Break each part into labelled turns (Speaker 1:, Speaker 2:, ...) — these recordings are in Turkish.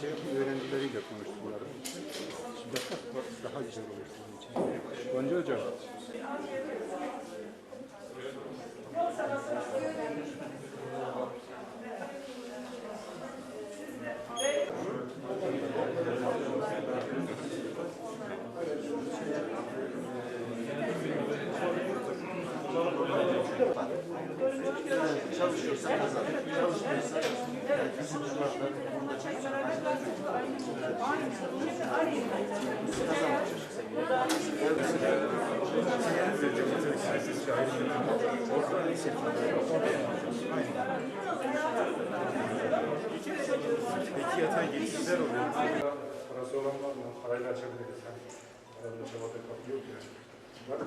Speaker 1: şehir öğrencileriyle. Şimdi bak, daha güzel olur sizin için. Gonca Hocam.
Speaker 2: Çalışıyorsa kazanır. Çalışmıyorsa bizim
Speaker 1: Peki yatay geçişler oluyor. Parası olan var mı? Parayla açabiliriz. Arada çabada kapı yok ya. Var mı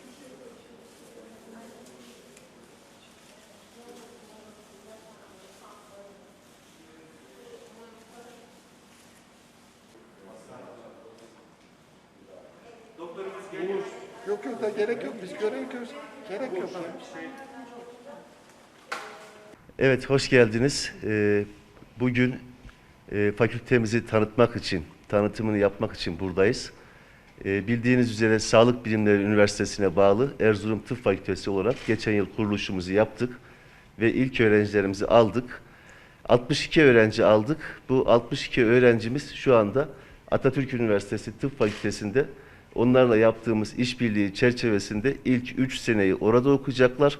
Speaker 3: Yok
Speaker 2: da gerek yok. Biz göremiyoruz. Gerek yok.
Speaker 4: Evet, hoş geldiniz. Ee, Bugün e, fakültemizi tanıtmak için, tanıtımını yapmak için buradayız. Ee, Bildiğiniz üzere Sağlık Bilimleri Üniversitesi'ne bağlı Erzurum Tıp Fakültesi olarak geçen yıl kuruluşumuzu yaptık ve ilk öğrencilerimizi aldık. 62 öğrenci aldık. Bu 62 öğrencimiz şu anda Atatürk Üniversitesi Tıp Fakültesi'nde onlarla yaptığımız işbirliği çerçevesinde ilk 3 seneyi orada okuyacaklar.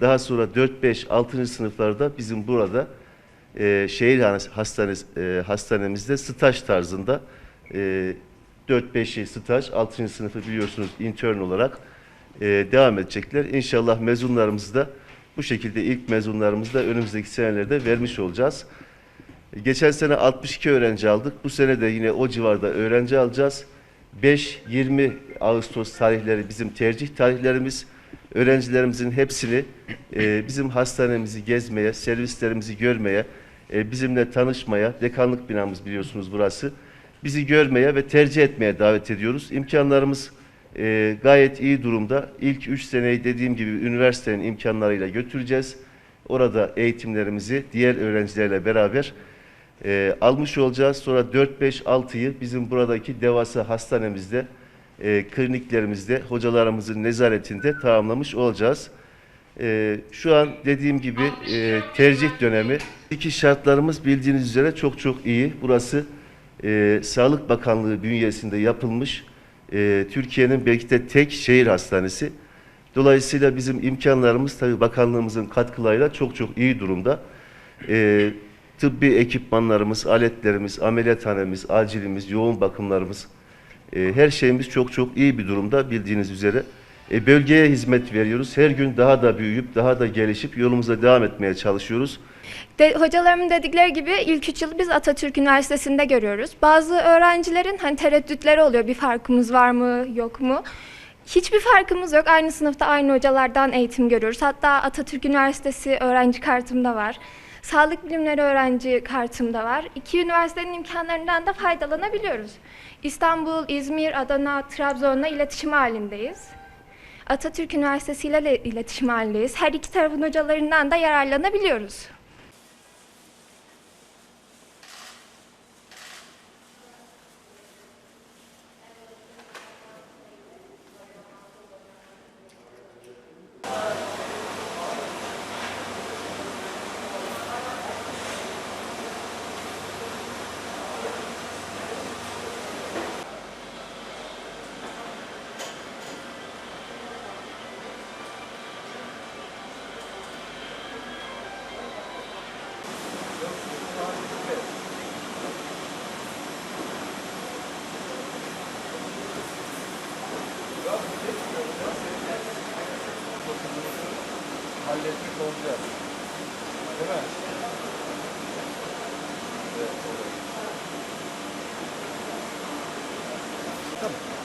Speaker 4: Daha sonra 4, 5, 6. sınıflarda bizim burada e, şehir hastanesi, e, hastanemizde staj tarzında e, 4-5 yıl staj, 6. sınıfı biliyorsunuz intern olarak e, devam edecekler. İnşallah mezunlarımızı da bu şekilde ilk mezunlarımızı da önümüzdeki senelerde vermiş olacağız. Geçen sene 62 öğrenci aldık. Bu sene de yine o civarda öğrenci alacağız. 5-20 Ağustos tarihleri bizim tercih tarihlerimiz. Öğrencilerimizin hepsini e, bizim hastanemizi gezmeye, servislerimizi görmeye, e, bizimle tanışmaya, dekanlık binamız biliyorsunuz burası. Bizi görmeye ve tercih etmeye davet ediyoruz. İmkanlarımız e, gayet iyi durumda. İlk 3 seneyi dediğim gibi üniversitenin imkanlarıyla götüreceğiz. Orada eğitimlerimizi diğer öğrencilerle beraber e, almış olacağız. Sonra 4-5-6'yı bizim buradaki devasa hastanemizde, e, kliniklerimizde, hocalarımızın nezaretinde tamamlamış olacağız. E, şu an dediğim gibi e, tercih dönemi. İki şartlarımız bildiğiniz üzere çok çok iyi. Burası e, Sağlık Bakanlığı bünyesinde yapılmış e, Türkiye'nin belki de tek şehir hastanesi. Dolayısıyla bizim imkanlarımız tabii bakanlığımızın katkılarıyla çok çok iyi durumda. E, tıbbi ekipmanlarımız, aletlerimiz, ameliyathanemiz, acilimiz, yoğun bakımlarımız, e, her şeyimiz çok çok iyi bir durumda bildiğiniz üzere. E, bölgeye hizmet veriyoruz. Her gün daha da büyüyüp, daha da gelişip yolumuza devam etmeye çalışıyoruz.
Speaker 5: De, hocalarımın dedikleri gibi ilk üç yılı biz Atatürk Üniversitesi'nde görüyoruz. Bazı öğrencilerin hani tereddütleri oluyor. Bir farkımız var mı, yok mu? Hiçbir farkımız yok. Aynı sınıfta aynı hocalardan eğitim görüyoruz. Hatta Atatürk Üniversitesi öğrenci kartımda var. Sağlık bilimleri öğrenci kartımda var. İki üniversitenin imkanlarından da faydalanabiliyoruz. İstanbul, İzmir, Adana, Trabzon'la iletişim halindeyiz. Atatürk Üniversitesi ile iletişim halindeyiz. Her iki tarafın hocalarından da yararlanabiliyoruz.
Speaker 2: Halletmiş olacağız. Değil mi? Evet. Tamam.